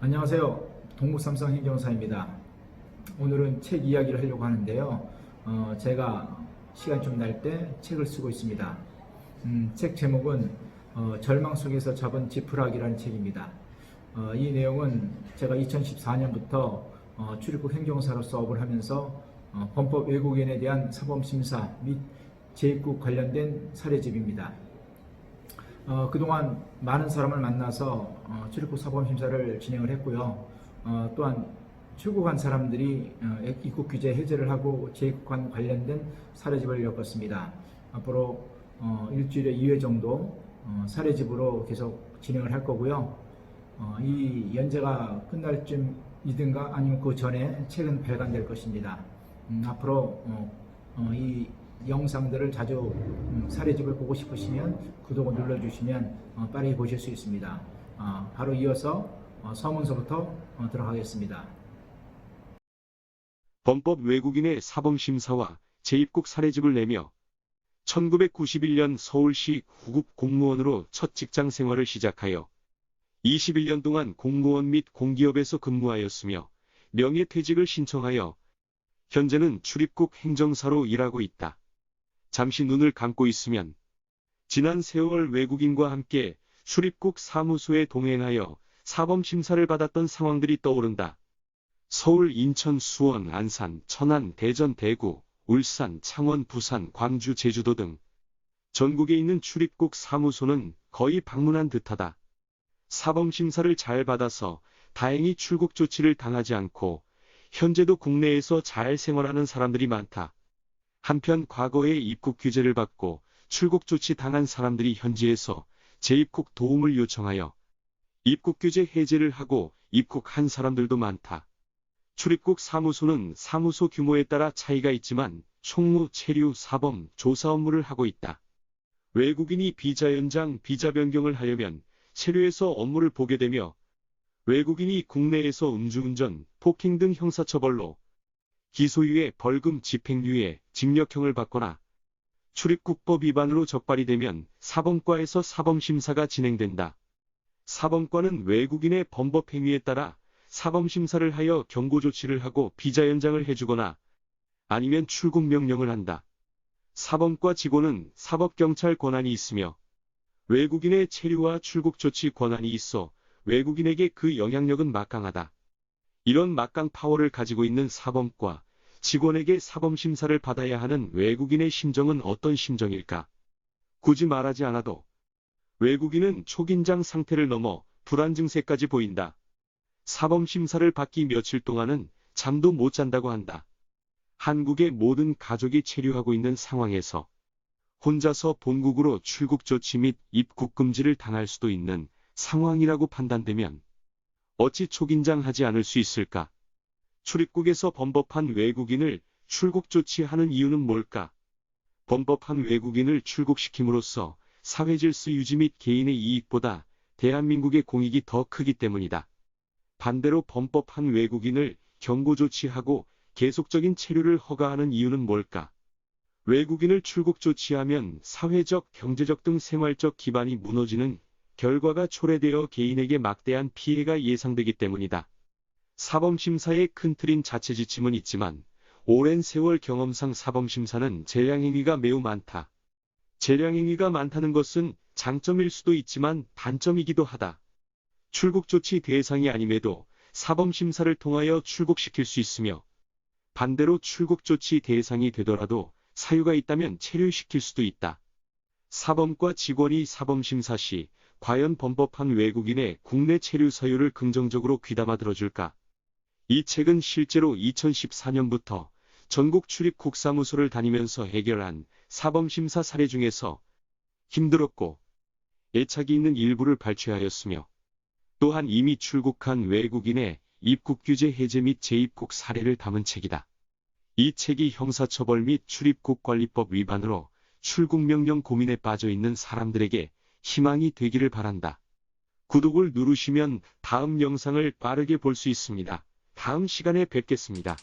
안녕하세요. 동국삼성 행정사입니다. 오늘은 책 이야기를 하려고 하는데요. 어, 제가 시간 좀 날 때 책을 쓰고 있습니다. 음, 책 제목은 어, 절망 속에서 잡은 지푸라기라는 책입니다. 어, 이 내용은 제가 2014년부터 어, 출입국 행정사로서 업을 하면서 어, 범법 외국인에 대한 사범심사 및 재입국 관련된 사례집입니다. 어, 그동안 많은 사람을 만나서 어, 출입국 사범 심사를 진행을 했고요. 어, 또한 출국한 사람들이 어, 입국 규제 해제를 하고 재입국한 관련된 사례집을 엮었습니다. 앞으로 어, 일주일에 2회 정도 어, 사례집으로 계속 진행을 할 거고요. 어, 이 연재가 끝날 쯤이든가 아니면 그 전에 책은 발간될 것입니다. 음, 앞으로 어, 어, 이 영상들을 자주 음, 사례집을 보고 싶으시면 구독을 눌러주시면 어, 빠르게 보실 수 있습니다. 어, 바로 이어서 어, 서문서부터 어, 들어가겠습니다. 범법 외국인의 사범심사와 재입국 사례집을 내며 1991년 서울시 구급 공무원으로 첫 직장 생활을 시작하여 21년 동안 공무원 및 공기업에서 근무하였으며 명예퇴직을 신청하여 현재는 출입국 행정사로 일하고 있다. 잠시 눈을 감고 있으면 지난 세월 외국인과 함께 출입국 사무소에 동행하여 사범 심사를 받았던 상황들이 떠오른다. 서울, 인천, 수원, 안산, 천안, 대전, 대구, 울산, 창원, 부산, 광주, 제주도 등 전국에 있는 출입국 사무소는 거의 방문한 듯하다. 사범 심사를 잘 받아서 다행히 출국 조치를 당하지 않고 현재도 국내에서 잘 생활하는 사람들이 많다. 한편 과거에 입국 규제를 받고 출국 조치 당한 사람들이 현지에서 재입국 도움을 요청하여 입국 규제 해제를 하고 입국한 사람들도 많다. 출입국 사무소는 사무소 규모에 따라 차이가 있지만 총무, 체류, 사범, 조사 업무를 하고 있다. 외국인이 비자 연장, 비자 변경을 하려면 체류에서 업무를 보게 되며 외국인이 국내에서 음주운전, 폭행 등 형사처벌로 기소유예, 벌금, 집행유예, 징역형을 받거나 출입국법 위반으로 적발이 되면 사범과에서 사범심사가 진행된다. 사범과는 외국인의 범법 행위에 따라 사범심사를 하여 경고 조치를 하고 비자 연장을 해주거나 아니면 출국 명령을 한다. 사범과 직원은 사법경찰 권한이 있으며 외국인의 체류와 출국 조치 권한이 있어 외국인에게 그 영향력은 막강하다. 이런 막강 파워를 가지고 있는 사범과 직원에게 사범심사를 받아야 하는 외국인의 심정은 어떤 심정일까? 굳이 말하지 않아도 외국인은 초긴장 상태를 넘어 불안 증세까지 보인다. 사범심사를 받기 며칠 동안은 잠도 못 잔다고 한다. 한국의 모든 가족이 체류하고 있는 상황에서 혼자서 본국으로 출국 조치 및 입국 금지를 당할 수도 있는 상황이라고 판단되면 어찌 초긴장하지 않을 수 있을까? 출입국에서 범법한 외국인을 출국 조치하는 이유는 뭘까? 범법한 외국인을 출국시킴으로써 사회 질서 유지 및 개인의 이익보다 대한민국의 공익이 더 크기 때문이다. 반대로 범법한 외국인을 경고 조치하고 계속적인 체류를 허가하는 이유는 뭘까? 외국인을 출국 조치하면 사회적, 경제적 등 생활적 기반이 무너지는 결과가 초래되어 개인에게 막대한 피해가 예상되기 때문이다. 사범심사의 큰 틀인 자체 지침은 있지만 오랜 세월 경험상 사범심사는 재량행위가 매우 많다. 재량행위가 많다는 것은 장점일 수도 있지만 단점이기도 하다. 출국 조치 대상이 아님에도 사범심사를 통하여 출국시킬 수 있으며 반대로 출국 조치 대상이 되더라도 사유가 있다면 체류시킬 수도 있다. 사범과 직원이 사범심사 시 과연 범법한 외국인의 국내 체류 사유를 긍정적으로 귀담아 들어줄까? 이 책은 실제로 2014년부터 전국 출입 국사무소를 다니면서 해결한 사범심사 사례 중에서 힘들었고 애착이 있는 일부를 발췌하였으며 또한 이미 출국한 외국인의 입국 규제 해제 및 재입국 사례를 담은 책이다. 이 책이 형사처벌 및 출입국 관리법 위반으로 출국 명령 고민에 빠져 있는 사람들에게 희망이 되기를 바란다. 구독을 누르시면 다음 영상을 빠르게 볼 수 있습니다. 다음 시간에 뵙겠습니다.